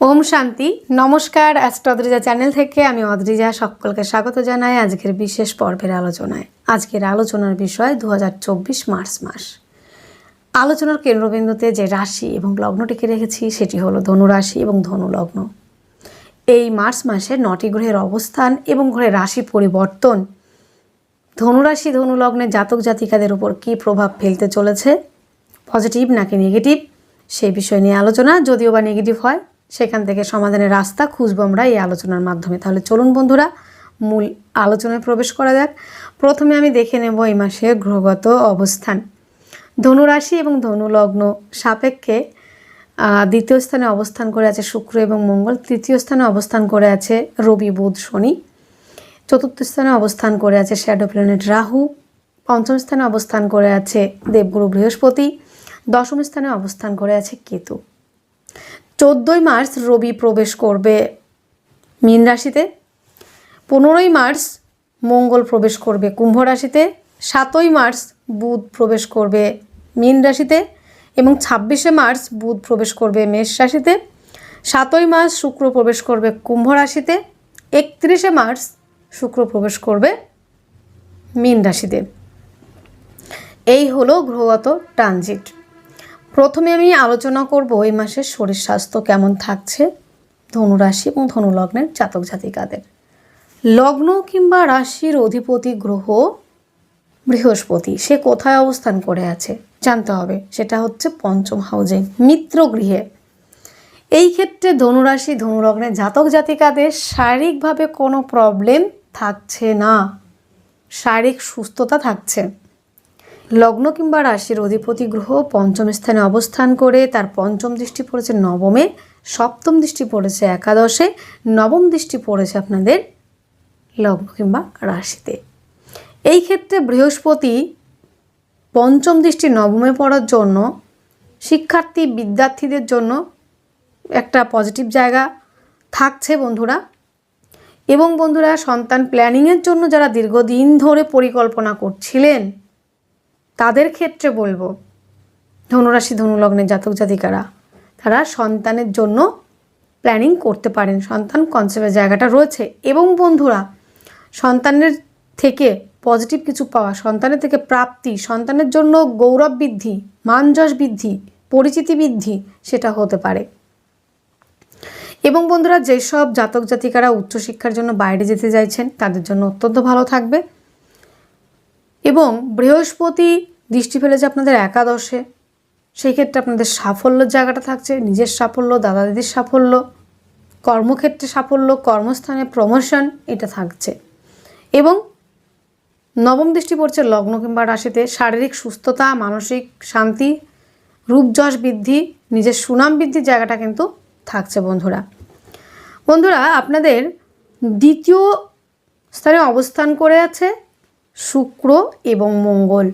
ওম শান্তি। নমস্কার astro Adrija channel থেকে আমি অদ্রিজা সকলকে স্বাগত জানাই আজকের বিশেষ পর্বের আলোচনায়। আজকের আলোচনার বিষয় দু হাজার চব্বিশ মার্চ মাস। আলোচনার কেন্দ্রবিন্দুতে যে রাশি এবং লগ্নটিকে রেখেছি, সেটি হলো ধনু রাশি এবং ধনু লগ্ন। এই মার্চ মাসে নটি গ্রহের অবস্থান এবং গ্রহের রাশি পরিবর্তন। ধনুরাশি ধনু লগ্নের জাতক জাতিকাদের উপর কী প্রভাব ফেলতে চলেছে? পজিটিভ নাকি নেগেটিভ? সেই বিষয় নিয়ে আলোচনা, যদিও বা নেগেটিভ হয়। সেখান থেকে সমাধানের রাস্তা খুঁজবো আমরা এই আলোচনার মাধ্যমে। তাহলে চলুন বন্ধুরা, মূল আলোচনায় প্রবেশ করা যাক। প্রথমে আমি দেখে নেব এই মাসের গ্রহগত অবস্থান। ধনুরাশি এবং ধনু লগ্ন সাপেক্ষে দ্বিতীয় স্থানে অবস্থান করে আছে শুক্র এবং মঙ্গল, তৃতীয় স্থানে অবস্থান করে আছে রবি, বুধ, শনি। চতুর্থ স্থানে অবস্থান করে আছে শ্যাডো প্ল্যানেট রাহু। পঞ্চম স্থানে অবস্থান করে আছে দেবগুরু বৃহস্পতি। দশম স্থানে অবস্থান করে আছে কেতু। চোদ্দোই মার্চ রবি প্রবেশ করবে মীন রাশিতে। পনেরোই মার্চ মঙ্গল প্রবেশ করবে কুম্ভ রাশিতে। সাতই মার্চ বুধ প্রবেশ করবে মীন রাশিতে এবং ছাব্বিশে মার্চ বুধ প্রবেশ করবে মেষ রাশিতে। সাতই মার্চ শুক্র প্রবেশ করবে কুম্ভ রাশিতে। একত্রিশে মার্চ শুক্র প্রবেশ করবে মীন রাশিতে। এই হলো গ্রহগত ট্রানজিট। প্রথমে আমি আলোচনা করব এই মাসের শরীর স্বাস্থ্য কেমন থাকছে ধনুরাশি এবং ধনুলগ্নের জাতক জাতিকাদের। লগ্ন কিংবা রাশির অধিপতি গ্রহ বৃহস্পতি, সে কোথায় অবস্থান করে আছে জানতে হবে। সেটা হচ্ছে পঞ্চম হাউজে মিত্র গৃহে। এই ক্ষেত্রে ধনুরাশি, ধনুলগ্নের জাতক জাতিকাদের শারীরিকভাবে কোনো প্রবলেম থাকছে না। শারীরিক সুস্থতা থাকছে। লগ্ন কিংবা রাশির অধিপতি গ্রহ পঞ্চম স্থানে অবস্থান করে, তার পঞ্চম দৃষ্টি পড়েছে নবমে, সপ্তম দৃষ্টি পড়েছে একাদশে, নবম দৃষ্টি পড়েছে আপনাদের লগ্ন কিংবা রাশিতে। এই ক্ষেত্রে বৃহস্পতি পঞ্চম দৃষ্টি নবমে পড়ার জন্য, শিক্ষার্থী, বিদ্যার্থীদের জন্য একটা পজিটিভ জায়গা থাকছে বন্ধুরা। এবং বন্ধুরা, সন্তান প্ল্যানিংয়ের জন্য যারা দীর্ঘদিন ধরে পরিকল্পনা করছিলেন তাদের ক্ষেত্রে বলব, ধনুরাশি, ধনুলগ্নের জাতক জাতিকারা, তারা সন্তানের জন্য প্ল্যানিং করতে পারেন। সন্তান কনসেপ্টের জায়গাটা রয়েছে। এবং বন্ধুরা, সন্তানের থেকে পজিটিভ কিছু পাওয়া, সন্তানের থেকে প্রাপ্তি, সন্তানের জন্য গৌরব বৃদ্ধি মান যশ বৃদ্ধি, পরিচিতি বৃদ্ধি, সেটা হতে পারে। এবং বন্ধুরা, যেসব জাতক জাতিকারা উচ্চশিক্ষার জন্য বাইরে যেতে চাইছেন, তাদের জন্য অত্যন্ত ভালো থাকবে। এবং বৃহস্পতি দৃষ্টি ফেলেছে আপনাদের একাদশে, সেই ক্ষেত্রে আপনাদের সাফল্যের জায়গাটা থাকছে, নিজের সাফল্য, দাদা দিদির সাফল্য, কর্মক্ষেত্রে সাফল্য, কর্মস্থানে প্রমোশন এটা থাকছে। এবং নবম দৃষ্টি পড়ছে লগ্ন কিংবা রাশিতে শারীরিক সুস্থতা, মানসিক শান্তি রূপযশ বৃদ্ধি, নিজের সুনাম বৃদ্ধির জায়গাটা কিন্তু থাকছে বন্ধুরা। বন্ধুরা, আপনাদের দ্বিতীয় স্থানে অবস্থান করে আছে শুক্র এবং মঙ্গল।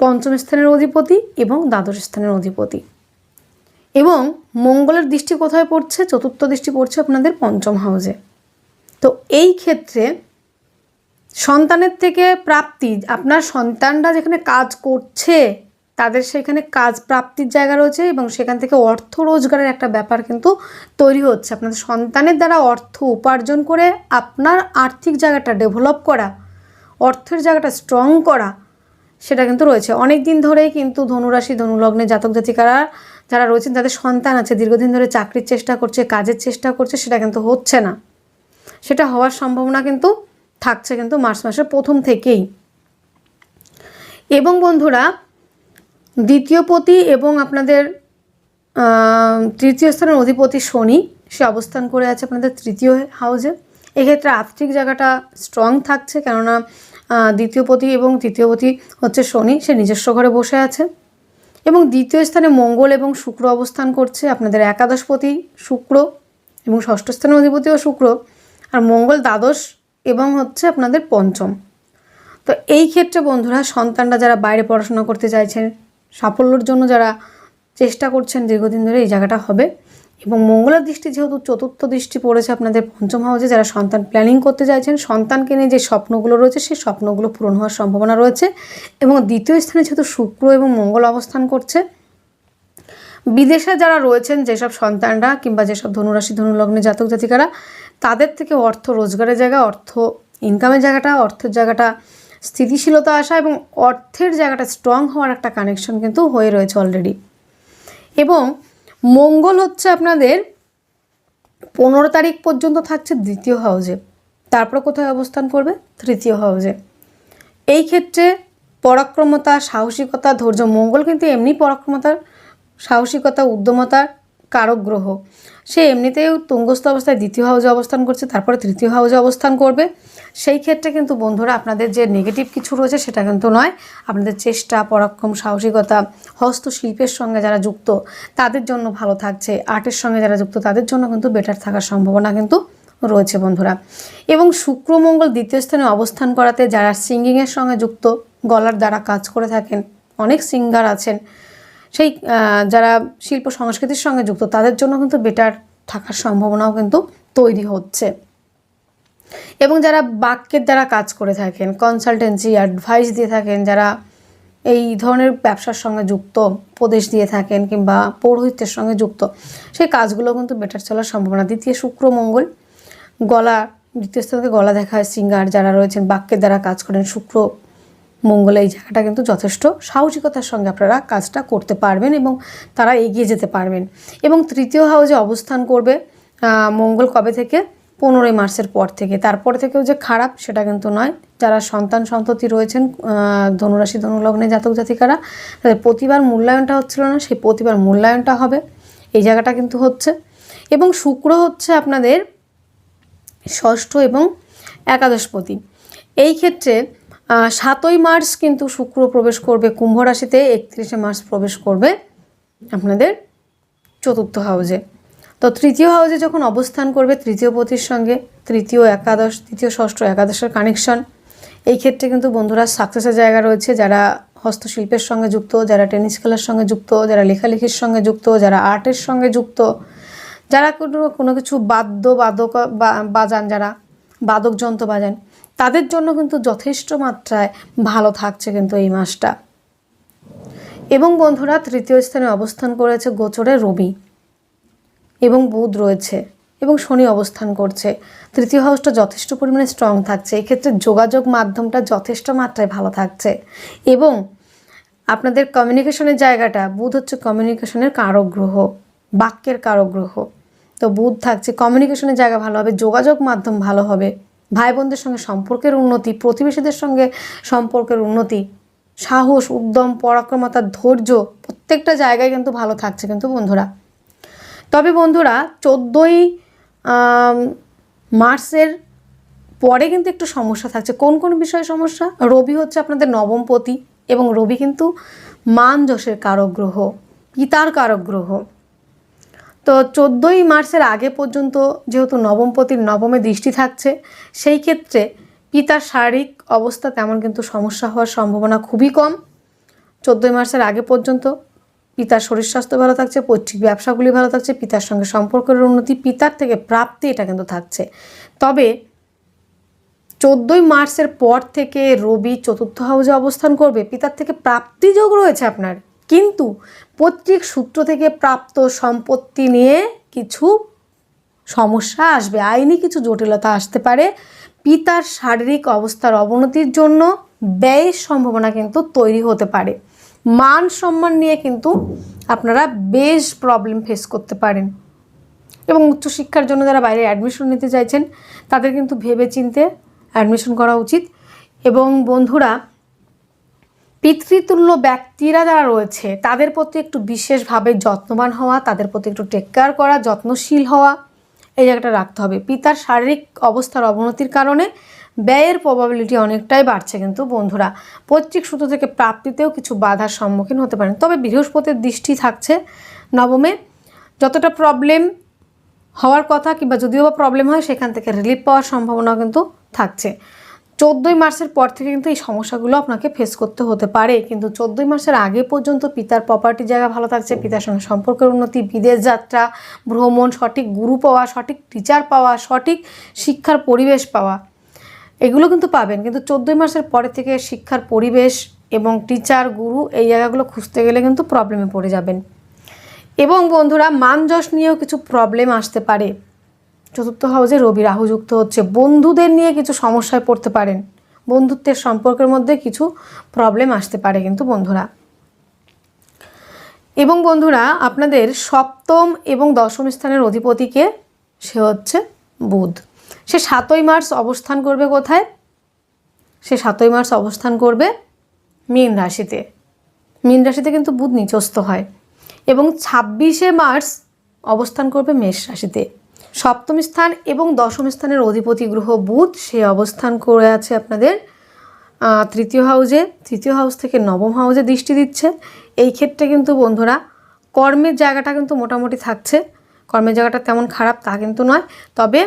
পঞ্চম স্থানের অধিপতি এবং দ্বাদশ স্থানের অধিপতি। এবং মঙ্গলের দৃষ্টি কোথায় পড়ছে? চতুর্থ দৃষ্টি পড়ছে আপনাদের পঞ্চম হাউসে তো এই ক্ষেত্রে সন্তানের থেকে প্রাপ্তি, আপনার সন্তানরা যেখানে কাজ করছে তাদের সেখানে কাজ প্রাপ্তির জায়গা রয়েছে এবং সেখান থেকে অর্থ রোজগারের একটা ব্যাপার কিন্তু তৈরি হচ্ছে। আপনাদের সন্তানের দ্বারা অর্থ উপার্জন করে আপনার আর্থিক জায়গাটা ডেভেলপ করা, অর্থের জায়গাটা স্ট্রং করা, সেটা কিন্তু রয়েছে। অনেক দিন ধরেই কিন্তু ধনুরাশি, ধনুলগ্নে জাতক জাতিকারা যারা রয়েছেন, তাদের সন্তান আছে, দীর্ঘদিন ধরে চাকরির চেষ্টা করছে, কাজের চেষ্টা করছে, সেটা কিন্তু হচ্ছে না। সেটা হওয়ার সম্ভাবনা কিন্তু থাকছে কিন্তু মার্চ মাসের প্রথম থেকেই। এবং বন্ধুরা দ্বিতীয় পতি এবং আপনাদের তৃতীয় স্থানের অধিপতি শনি, সে অবস্থান করে আছে আপনাদের তৃতীয় হাউসে এক্ষেত্রে আর্থিক জায়গাটা স্ট্রং থাকছে কেননা দ্বিতীয় পতি এবং তৃতীয় পতি হচ্ছে শনি, সে নিজস্ব ঘরে বসে আছে। এবং দ্বিতীয় স্থানে মঙ্গল এবং শুক্র অবস্থান করছে, আপনাদের একাদশপতি শুক্র এবং ষষ্ঠ স্থানের অধিপতিও শুক্র। আর মঙ্গল দ্বাদশ এবং হচ্ছে আপনাদের পঞ্চম। তো এই ক্ষেত্রে বন্ধুরা, সন্তানরা যারা বাইরে পড়াশোনা করতে চাইছেন সাফল্যের জন্য যারা চেষ্টা করছেন দীর্ঘদিন ধরে এই জায়গাটা হবে। এবং মঙ্গলের দৃষ্টি যেহেতু চতুর্থ দৃষ্টি পড়েছে আপনাদের পঞ্চম হাউসে যারা সন্তান প্ল্যানিং করতে চাইছেন, সন্তানকে নিয়ে যে স্বপ্নগুলো রয়েছে, সেই স্বপ্নগুলো পূরণ হওয়ার সম্ভাবনা রয়েছে। এবং দ্বিতীয় স্থানে যেহেতু শুক্র এবং মঙ্গল অবস্থান করছে, বিদেশে যারা রয়েছেন, যেসব সন্তানরা কিংবা যেসব ধনুরাশি, ধনুলগ্নে জাতক জাতিকারা, তাদের থেকে অর্থ রোজগারের জায়গা, অর্থ ইনকামের জায়গাটা, অর্থের জায়গাটা স্থিতিশীলতা আসা এবং অর্থের জায়গাটা স্ট্রং হওয়ার একটা কানেকশন কিন্তু হয়ে রয়েছে অলরেডি এবং মঙ্গল হচ্ছে আপনাদের পনেরো তারিখ পর্যন্ত থাকছে দ্বিতীয় হাউজে তারপর কোথায় অবস্থান করবে? তৃতীয় হাউজে এই ক্ষেত্রে পরাক্রমতা, সাহসিকতা, ধৈর্য, মঙ্গল কিন্তু এমনি পরাক্রমতার, সাহসিকতা উদ্যমতার কারক গ্রহ সে এমনিতেও তুঙ্গস্থ অবস্থায় দ্বিতীয় হাউজে অবস্থান করছে, তারপরে তৃতীয় হাউজে অবস্থান করবে। সেই ক্ষেত্রে কিন্তু বন্ধুরা আপনাদের যে নেগেটিভ কিছু রয়েছে সেটা কিন্তু নয়। আপনাদের চেষ্টা, পরাক্রম, সাহসিকতা, হস্তশিল্পের সঙ্গে যারা যুক্ত, তাদের জন্য ভালো থাকছে। আর্টের সঙ্গে যারা যুক্ত, তাদের জন্য কিন্তু বেটার থাকার সম্ভাবনা কিন্তু রয়েছে বন্ধুরা। এবং শুক্রমঙ্গল দ্বিতীয় স্থানে অবস্থান করাতে যারা সিঙ্গিংয়ের সঙ্গে যুক্ত, গলার দ্বারা কাজ করে থাকেন, অনেক সিঙ্গার আছেন সেই যারা শিল্প সংস্কৃতির সঙ্গে যুক্ত, তাদের জন্য কিন্তু বেটার থাকার সম্ভাবনাও কিন্তু তৈরি হচ্ছে। এবং যারা বাক্যের দ্বারা কাজ করে থাকেন কনসালটেন্সি অ্যাডভাইস দিয়ে থাকেন, যারা এই ধরনের ব্যবসার সঙ্গে যুক্ত, উপদেশ দিয়ে থাকেন কিংবা পৌরোহিত্যের সঙ্গে যুক্ত, সেই কাজগুলো কিন্তু বেটার চলার সম্ভাবনা। দ্বিতীয় শুক্র মঙ্গল, গলা দ্বিতীয় স্থানকে গলা দেখায় সিঙ্গার যারা রয়েছেন, বাক্যের দ্বারা কাজ করেন শুক্র মঙ্গল এই জায়গাটা কিন্তু যথেষ্ট সাহসিকতার সঙ্গে আপনারা কাজটা করতে পারবেন এবং তারা এগিয়ে যেতে পারবেন। এবং তৃতীয় হাউজে অবস্থান করবে মঙ্গল কবে থেকে? পনেরোই মার্চের পর থেকে। তারপর থেকেও যে খারাপ সেটা কিন্তু নয়। যারা সন্তান সন্ততি রয়েছেন ধনুরাশি, ধনুলগ্নে জাতক জাতিকারা, তাদের প্রতিবার মূল্যায়নটা হচ্ছিল না, সেই প্রতিবার মূল্যায়নটা হবে। এই জায়গাটা কিন্তু হচ্ছে। এবং শুক্র হচ্ছে আপনাদের ষষ্ঠ এবং একাদশপতি। এই ক্ষেত্রে সাতই মার্চ কিন্তু শুক্র প্রবেশ করবে, কুম্ভ রাশিতে একত্রিশে মার্চ প্রবেশ করবে আপনাদের চতুর্থ হাউজে। তো তৃতীয় হাউজে যখন অবস্থান করবে তৃতীয় পতির সঙ্গে, তৃতীয় একাদশ, তৃতীয় ষষ্ঠ একাদশের কানেকশন এই ক্ষেত্রে কিন্তু বন্ধুরা সাকসেসের জায়গা রয়েছে। যারা হস্তশিল্পের সঙ্গে যুক্ত, যারা টেনিস খেলার সঙ্গে যুক্ত, যারা লেখালেখির সঙ্গে যুক্ত, যারা আর্টের সঙ্গে যুক্ত, যারা কোনো কোনো কিছু বাদ্য, বাদক বাজান, যারা বাদক যন্ত্র বাজান তাদের জন্য কিন্তু যথেষ্ট মাত্রায় ভালো থাকছে কিন্তু এই মাসটা। এবং বন্ধুরা, তৃতীয় স্থানে অবস্থান করেছে গোচরে রবি। এবং বুধ রয়েছে এবং শনি অবস্থান করছে। তৃতীয় হাউসটা যথেষ্ট পরিমাণে স্ট্রং থাকছে। এক্ষেত্রে যোগাযোগ মাধ্যমটা যথেষ্ট মাত্রায় ভালো থাকছে। এবং আপনাদের কমিউনিকেশনের জায়গাটা, বুধ হচ্ছে কমিউনিকেশনের কারক গ্রহ বাক্যের কারক গ্রহ তো বুধ থাকছে কমিউনিকেশনের জায়গা ভালো হবে, যোগাযোগ মাধ্যম ভালো হবে। ভাই বোনদের সঙ্গে সম্পর্কের উন্নতি, প্রতিবেশীদের সঙ্গে সম্পর্কের উন্নতি, সাহস, উদ্যম, পরাক্রমতা, ধৈর্য, প্রত্যেকটা জায়গায় কিন্তু ভালো থাকছে কিন্তু বন্ধুরা। তবে বন্ধুরা, চোদ্দোই মার্চের পরে কিন্তু একটু সমস্যা থাকছে। কোন কোন বিষয়ে সমস্যা? রবি হচ্ছে আপনাদের নবমপতি এবং রবি কিন্তু মান যশের কারক গ্রহ, পিতার কারক গ্রহ। তো চোদ্দোই মার্চের আগে পর্যন্ত যেহেতু নবমপতির নবমে দৃষ্টি থাকছে, সেই ক্ষেত্রে পিতার শারীরিক অবস্থা তেমন কিন্তু সমস্যা হওয়ার সম্ভাবনা খুবই কম। চোদ্দোই মার্চের আগে পর্যন্ত পিতার শরীর স্বাস্থ্য ভালো থাকছে, পৈতৃক ব্যবসাগুলি ভালো থাকছে, পিতার সঙ্গে সম্পর্কের উন্নতি, পিতার থেকে প্রাপ্তি এটা কিন্তু থাকছে। তবে চোদ্দোই মার্চের পর থেকে রবি চতুর্থ হাউসে অবস্থান করবে, পিতার থেকে প্রাপ্তি যোগ রয়েছে আপনার। কিন্তু পৈতৃক সূত্র থেকে প্রাপ্ত সম্পত্তি নিয়ে কিছু সমস্যা আসবে, আইনি কিছু জটিলতা আসতে পারে। পিতার শারীরিক অবস্থার অবনতির জন্য ব্যয়ের সম্ভাবনা কিন্তু তৈরি হতে পারে। মান সম্মান নিয়ে কিন্তু আপনারা বেশ প্রবলেম ফেস করতে পারেন। এবং উচ্চশিক্ষার জন্য যারা বাইরে অ্যাডমিশন নিতে চাইছেন, তাদের কিন্তু ভেবে চিনতে অ্যাডমিশন করা উচিত। এবং বন্ধুরা পিতৃতুল্য ব্যক্তিরা যারা রয়েছে, তাদের প্রতি একটু বিশেষভাবে যত্নবান হওয়া, তাদের প্রতি একটু টেক কেয়ার করা, যত্নশীল হওয়া, এই জায়গাটা রাখতে হবে। পিতার শারীরিক অবস্থার অবনতির কারণে ব্যয়ের প্রবাবিলিটি অনেকটাই বাড়ছে কিন্তু বন্ধুরা। পৈতৃক সূত্র থেকে প্রাপ্তিতেও কিছু বাধার সম্মুখীন হতে পারেন। তবে বৃহস্পতির দৃষ্টি থাকছে নবমে। যতটা প্রবলেম হওয়ার কথা কিংবা যদিও বা প্রবলেম হয়, সেখান থেকে রিলিফ পাওয়ার সম্ভাবনা কিন্তু থাকছে। চোদ্দোই মার্চের পর থেকে কিন্তু এই সমস্যাগুলো আপনাকে ফেস করতে হতে পারে। কিন্তু চোদ্দোই মাসের আগে পর্যন্ত পিতার প্রপার্টি জায়গা ভালো থাকছে, পিতার সঙ্গে সম্পর্কের উন্নতি, বিদেশ যাত্রা, ভ্রমণ, সঠিক গুরু পাওয়া, সঠিক টিচার পাওয়া, সঠিক শিক্ষার পরিবেশ পাওয়া, এগুলো কিন্তু পাবেন। কিন্তু চোদ্দোই মাসের পরে থেকে শিক্ষার পরিবেশ এবং টিচার গুরু এই জায়গাগুলো খুঁজতে গেলে কিন্তু প্রবলেমে পড়ে যাবেন। এবং বন্ধুরা, মান যশ নিয়েও কিছু প্রবলেম আসতে পারে। চতুর্থ হাউসে রবি রাহু যুক্ত হচ্ছে। বন্ধুদের নিয়ে কিছু সমস্যায় পড়তে পারেন। বন্ধুত্বের সম্পর্কের মধ্যে কিছু প্রবলেম আসতে পারে কিন্তু বন্ধুরা। এবং বন্ধুরা, আপনাদের সপ্তম এবং দশম স্থানের অধিপতিকে সে হচ্ছে বুধ। সে সাতই মার্চ অবস্থান করবে কোথায়? সে সাতই মার্চ অবস্থান করবে মীন রাশিতে। মীন রাশিতে কিন্তু বুধ নিচস্থ হয়। এবং ছাব্বিশে মার্চ অবস্থান করবে মেষ রাশিতে। সপ্তম স্থান এবং দশম স্থানের অধিপতি গ্রহ বুধ, সে অবস্থান করে আছে আপনাদের তৃতীয় হাউজে তৃতীয় হাউস থেকে নবম হাউজে দৃষ্টি দিচ্ছে। এই ক্ষেত্রে কিন্তু বন্ধুরা, কর্মের জায়গাটা কিন্তু মোটামুটি থাকছে। কর্মের জায়গাটা তেমন খারাপ তা কিন্তু নয়। তবে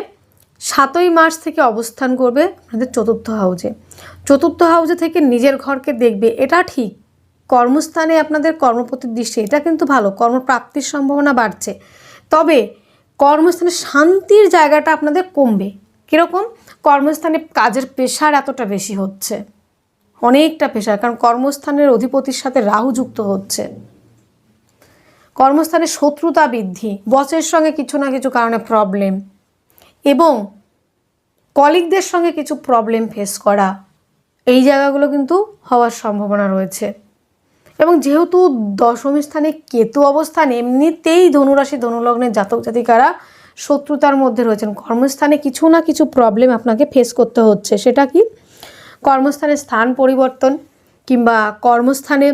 সাতই মার্চ থেকে অবস্থান করবে আপনাদের চতুর্থ হাউজে চতুর্থ হাউজে থেকে নিজের ঘরকে দেখবে, এটা ঠিক। কর্মস্থানে আপনাদের কর্মপতির দৃষ্টি, এটা কিন্তু ভালো। কর্মপ্রাপ্তির সম্ভাবনা বাড়ছে। তবে কর্মস্থানে শান্তির জায়গাটা আপনাদের কমবে। কীরকম? কর্মস্থানে কাজের পেশার এতটা বেশি হচ্ছে। অনেকটা পেশার কারণ কর্মস্থানের অধিপতির সাথে রাহু যুক্ত হচ্ছে। কর্মস্থানে শত্রুতা বৃদ্ধি বসের সঙ্গে কিছু না কিছু কারণে প্রবলেম এবং কলিগদের সঙ্গে কিছু প্রবলেম ফেস করা, এই জায়গাগুলো কিন্তু হওয়ার সম্ভাবনা রয়েছে। এবং যেহেতু দশম স্থানে কেতু অবস্থান, এমনিতেই ধনুরাশি ধনুলগ্নের জাতক জাতিকারা শত্রুতার মধ্যে রয়েছেন। কর্মস্থানে কিছু না কিছু প্রবলেম আপনাকে ফেস করতে হচ্ছে। সেটা কি? কর্মস্থানে স্থান পরিবর্তন কিংবা কর্মস্থানে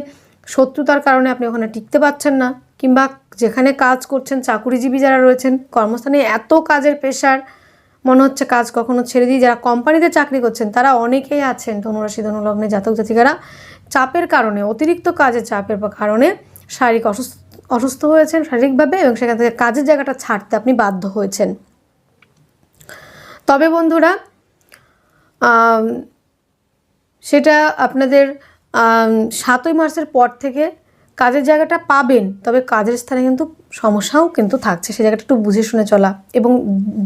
শত্রুতার কারণে আপনি ওখানে টিকতে পারছেন না কিংবা যেখানে কাজ করছেন, চাকুরিজীবী যারা রয়েছেন, কর্মস্থানে এত কাজের প্রেশার মনে হচ্ছে কাজ কখনো ছেড়ে দিই। যারা কোম্পানিতে চাকরি করছেন, তারা অনেকেই আছেন ধনুরাশি, ধনুলগ্নে জাতক জাতিকারা। চাপের কারণে, অতিরিক্ত কাজের চাপের কারণে শারীরিক অসুস্থ অসুস্থ হয়েছেন শারীরিকভাবে এবং সেখান থেকে কাজের জায়গাটা ছাড়তে আপনি বাধ্য হয়েছেন। তবে বন্ধুরা সেটা আপনাদের সাতই মার্চের পর থেকে কাজের জায়গাটা পাবেন, তবে কাজের স্থানে কিন্তু সমস্যাও কিন্তু থাকছে। সেই জায়গাটা একটু বুঝে শুনে চলা এবং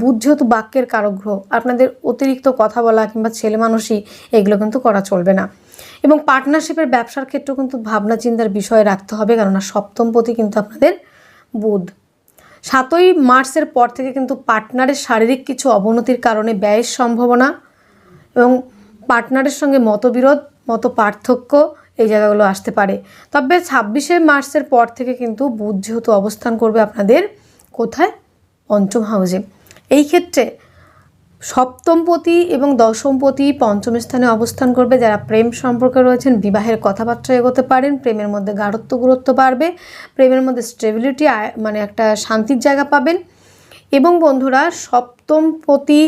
বুধ যেহেতু বাক্যের কারগ্রহ, আপনাদের অতিরিক্ত কথা বলা কিংবা ছেলে মানুষই এগুলো কিন্তু করা চলবে না। এবং পার্টনারশিপের ব্যবসার ক্ষেত্রেও কিন্তু ভাবনা চিন্তার বিষয় রাখতে হবে, কেননা সপ্তম সপ্তমপতি কিন্তু আপনাদের বুধ। সাতই মার্চের পর থেকে কিন্তু পার্টনারের শারীরিক কিছু অবনতির কারণে ব্যয়ের সম্ভাবনা এবং পার্টনারের সঙ্গে মতবিরোধ মত পার্থক্য এই জায়গাগুলো আসতে পারে। তবে ছাব্বিশে মার্চের পর থেকে কিন্তু বুধ যেহেতু অবস্থান করবে আপনাদের কোথায়? পঞ্চম হাউসে এই ক্ষেত্রে সপ্তমপতি এবং দশমপতি পঞ্চম স্থানে অবস্থান করবে। যারা প্রেম সম্পর্কে রয়েছেন, বিবাহের কথাবার্তা এগোতে পারেন, প্রেমের মধ্যে গাঢ়ত্ব, গুরুত্ব বাড়বে, প্রেমের মধ্যে স্টেবিলিটি মানে একটা শান্তির জায়গা পাবেন। এবং বন্ধুরা সপ্তমপতি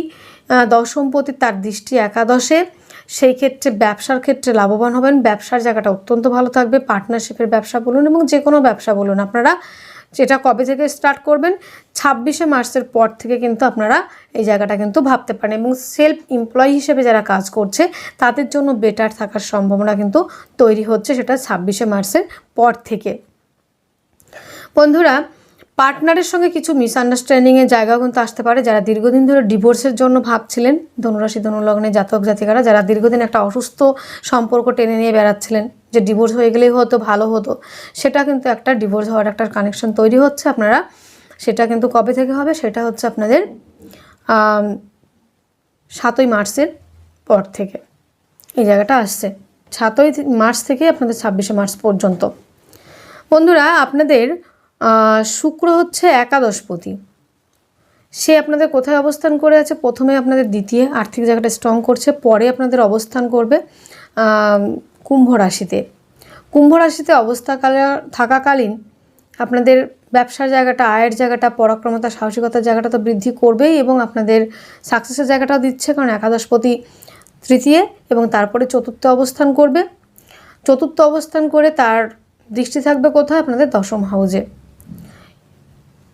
দশমপতি তার দৃষ্টি একাদশে। সেই ক্ষেত্রে ব্যবসার ক্ষেত্রে লাভবান হবেন। ব্যবসার জায়গাটা অত্যন্ত ভালো থাকবে। পার্টনারশিপের ব্যবসা বলুন এবং যে কোনো ব্যবসা বলুন, আপনারা যেটা কবে থেকে স্টার্ট করবেন? ছাব্বিশে মার্চের পর থেকে কিন্তু আপনারা এই জায়গাটা কিন্তু ভাবতে পারেন এবং সেলফ এমপ্লয়ি হিসেবে যারা কাজ করছে, তাদের জন্য বেটার থাকার সম্ভাবনা কিন্তু তৈরি হচ্ছে সেটা ছাব্বিশে মার্চের পর থেকে। বন্ধুরা পার্টনারের সঙ্গে কিছু মিসআন্ডারস্ট্যান্ডিংয়ের জায়গাও কিন্তু আসতে পারে। যারা দীর্ঘদিন ধরে ডিভোর্সের জন্য ভাবছিলেন, ধনুরাশি, ধনুলগ্নে জাতক জাতিকারা, যারা দীর্ঘদিন একটা অসুস্থ সম্পর্ক টেনে নিয়ে বেড়াচ্ছিলেন যে ডিভোর্স হয়ে গেলেই হতো, ভালো হতো, সেটা কিন্তু একটা ডিভোর্স হওয়ার একটা কানেকশন তৈরি হচ্ছে আপনারা। সেটা কিন্তু কবে থেকে হবে? সেটা হচ্ছে আপনাদের সাতই মার্চের পর থেকে। এই জায়গাটা আসছে। সাতই মার্চ থেকে আপনাদের ছাব্বিশে মার্চ পর্যন্ত। বন্ধুরা, আপনাদের শুক্র হচ্ছে একাদশপতি। সে আপনাদের কোথায় অবস্থান করে আছে? প্রথমে আপনাদের দ্বিতীয় আর্থিক জায়গাটা স্ট্রং করছে, পরে আপনাদের অবস্থান করবে। কুম্ভ রাশিতে। কুম্ভ রাশিতে অবস্থাকালে থাকাকালীন আপনাদের ব্যবসার জায়গাটা, আয়ের জায়গাটা, পরাক্রমতা সাহসিকতার জায়গাটা তো বৃদ্ধি করবেই এবং আপনাদের সাকসেসের জায়গাটাও দিচ্ছে, কারণ একাদশপতি তৃতীয় এবং তারপরে চতুর্থ অবস্থান করবে। চতুর্থ অবস্থান করে তার দৃষ্টি থাকবে কোথায়? আপনাদের দশম হাউজে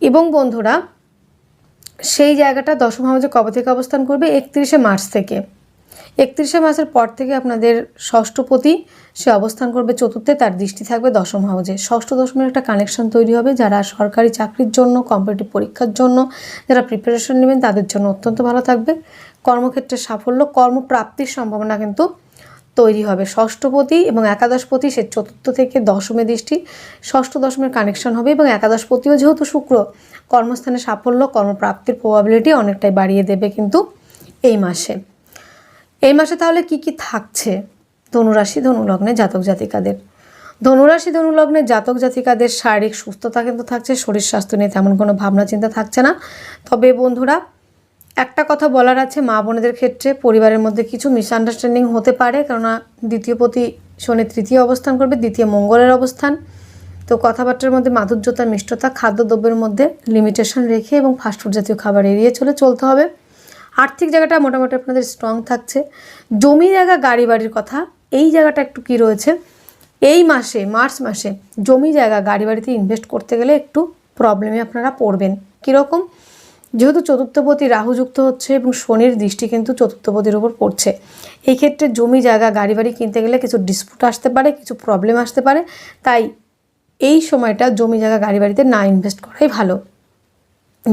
এবং বন্ধুরা, সেই জায়গাটা দশম হাউজে কবে থেকে অবস্থান করবে? একত্রিশে মার্চ থেকে। একত্রিশে মাসের পর থেকে আপনাদের ষষ্ঠপতি সে অবস্থান করবে চতুর্থে, তার দৃষ্টি থাকবে দশম হাউজে। ষষ্ঠ দশমের একটা কানেকশন তৈরি হবে যারা সরকারি চাকরির জন্য কম্পিটিটিভ পরীক্ষার জন্য, যারা প্রিপারেশন নেবেন তাদের জন্য অত্যন্ত ভালো থাকবে। কর্মক্ষেত্রে সাফল্য, কর্মপ্রাপ্তির সম্ভাবনা কিন্তু তৈরি হবে। ষষ্ঠপতি এবং একাদশপতি সে চতুর্থ থেকে দশমে দৃষ্টি। ষষ্ঠ দশমের কানেকশন হবে এবং একাদশপতিও যেহেতু শুক্র, কর্মস্থানে সাফল্য, কর্মপ্রাপ্তির প্রবাবিলিটি অনেকটাই বাড়িয়ে দেবে কিন্তু এই মাসে। এই মাসে তাহলে কি কি থাকছে? ধনুরাশি, ধনুলগ্নে জাতক জাতিকাদের। ধনুরাশি, ধনুলগ্নে জাতক জাতিকাদের শারীরিক সুস্থতা কিন্তু থাকছে, শরীর স্বাস্থ্য নিয়ে তেমন কোনো ভাবনা চিন্তা থাকছে না। তবে বন্ধুরা, একটা কথা বলার আছে, মা বোনেদের ক্ষেত্রে পরিবারের মধ্যে কিছু মিসআন্ডারস্ট্যান্ডিং হতে পারে, কেননা দ্বিতীয় প্রতি শনি তৃতীয় অবস্থান করবে, দ্বিতীয় মঙ্গলের অবস্থান। তো কথাবার্তার মধ্যে মাধুর্যতা, মিষ্টতা, খাদ্যদ্রব্যের মধ্যে লিমিটেশন রেখে এবং ফাস্টফুড জাতীয় খাবার এড়িয়ে চলে, চলতে হবে। আর্থিক জায়গাটা মোটামুটি আপনাদের স্ট্রং থাকছে। জমি জায়গা, গাড়ি বাড়ির কথা, এই জায়গাটা একটু কি রয়েছে? এই মাসে, মার্চ মাসে জমি জায়গা, গাড়ি বাড়িতে ইনভেস্ট করতে গেলে একটু প্রবলেমে আপনারা পড়বেন। কীরকম? যেহেতু চতুর্থপতি রাহুযুক্ত হচ্ছে এবং শনির দৃষ্টি কিন্তু চতুর্থপতির উপর পড়ছে। এই ক্ষেত্রে জমি জায়গা, গাড়ি বাড়ি কিনতে গেলে কিছু ডিসপুট আসতে পারে, কিছু প্রবলেম আসতে পারে। তাই এই সময়টা জমি জায়গা, গাড়ি বাড়িতে না ইনভেস্ট করাই ভালো।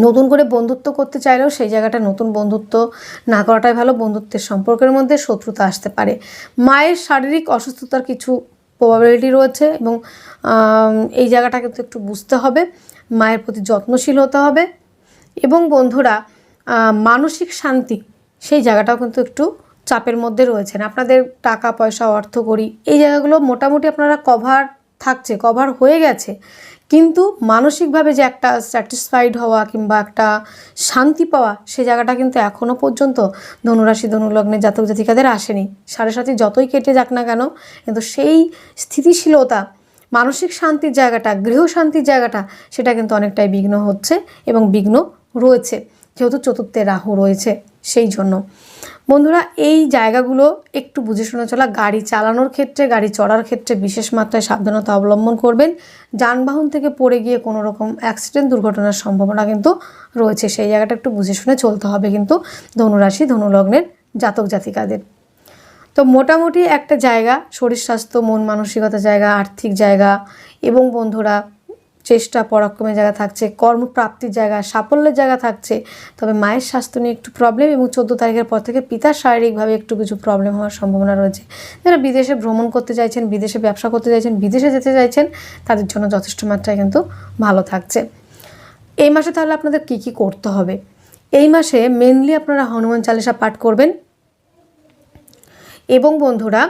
নতুন করে বন্ধুত্ব করতে চাইলেও সেই জায়গাটা নতুন বন্ধুত্ব না করাটাই ভালো। বন্ধুত্বের সম্পর্কের মধ্যে শত্রুতা আসতে পারে। মায়ের শারীরিক অসুস্থতার কিছু প্রবাবিলিটি রয়েছে এবং এই জায়গাটা কিন্তু একটু বুঝতে হবে। মায়ের প্রতি যত্নশীল হতে হবে এবং বন্ধুরা মানসিক শান্তি সেই জায়গাটাও কিন্তু একটু চাপের মধ্যে রয়েছেন আপনাদের টাকা, পয়সা অর্থ করি এই জায়গাগুলো মোটামুটি আপনারা কভার থাকছে কভার হয়ে গেছে। কিন্তু মানসিকভাবে যে একটা স্যাটিসফাইড হওয়া কিংবা একটা শান্তি পাওয়া, সে জায়গাটা কিন্তু এখনও পর্যন্ত ধনুরাশি ধনুলগ্নে জাতক জাতিকাদের আসেনি। সাড়ে সাথে যতই কেটে যাক না কেন, কিন্তু সেই স্থিতিশীলতা, মানসিক শান্তির জায়গাটা, গৃহ শান্তির জায়গাটা, সেটা কিন্তু অনেকটাই বিঘ্ন হচ্ছে এবং বিঘ্ন রয়েছে। যেহেতু চতুর্থে রাহু রয়েছে। সেই জন্য। বন্ধুরা, এই জায়গাগুলো একটু বুঝে শুনে চলা, গাড়ি চালানোর ক্ষেত্রে, গাড়ি চড়ার ক্ষেত্রে বিশেষ মাত্রায় সাবধানতা অবলম্বন করবেন। যানবাহন থেকে পড়ে গিয়ে কোনো রকম অ্যাক্সিডেন্ট দুর্ঘটনার সম্ভাবনা কিন্তু রয়েছে। সেই জায়গাটা একটু বুঝে শুনে চলতে হবে কিন্তু ধনুরাশি, ধনুলগ্নের জাতক জাতিকাদের। তো মোটামুটি একটা জায়গা, শরীর স্বাস্থ্য, মন মানসিকতা জায়গা, আর্থিক জায়গা এবং বন্ধুরা চেষ্টা পরাক্রমের জায়গা থাকছে, কর্মপ্রাপ্তির জায়গা, সাফল্যের জায়গা থাকছে। তবে মায়ের স্বাস্থ্য নিয়ে একটু প্রবলেম এবং চোদ্দ তারিখের পর থেকে পিতার শারীরিকভাবে একটু কিছু প্রবলেম হওয়ার সম্ভাবনা রয়েছে। যারা বিদেশে ভ্রমণ করতে চাইছেন, বিদেশে ব্যবসা করতে চাইছেন, বিদেশে যেতে চাইছেন, তাদের জন্য যথেষ্ট মাত্রায় কিন্তু ভালো থাকছে। এই মাসে তাহলে আপনাদের কী কী করতে হবে? এই মাসে মেনলি আপনারা হনুমান চালিসা পাঠ করবেন। এবং বন্ধুরা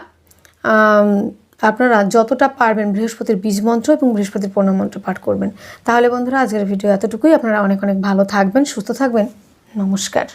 আপনারা যতটা পারবেন বৃহস্পতির বীজ মন্ত্র এবং বৃহস্পতির প্রণাম মন্ত্র পাঠ করবেন। তাহলে বন্ধুরা, আজকের ভিডিও এতটুকুই। আপনারা অনেক অনেক ভালো থাকবেন, সুস্থ থাকবেন। নমস্কার।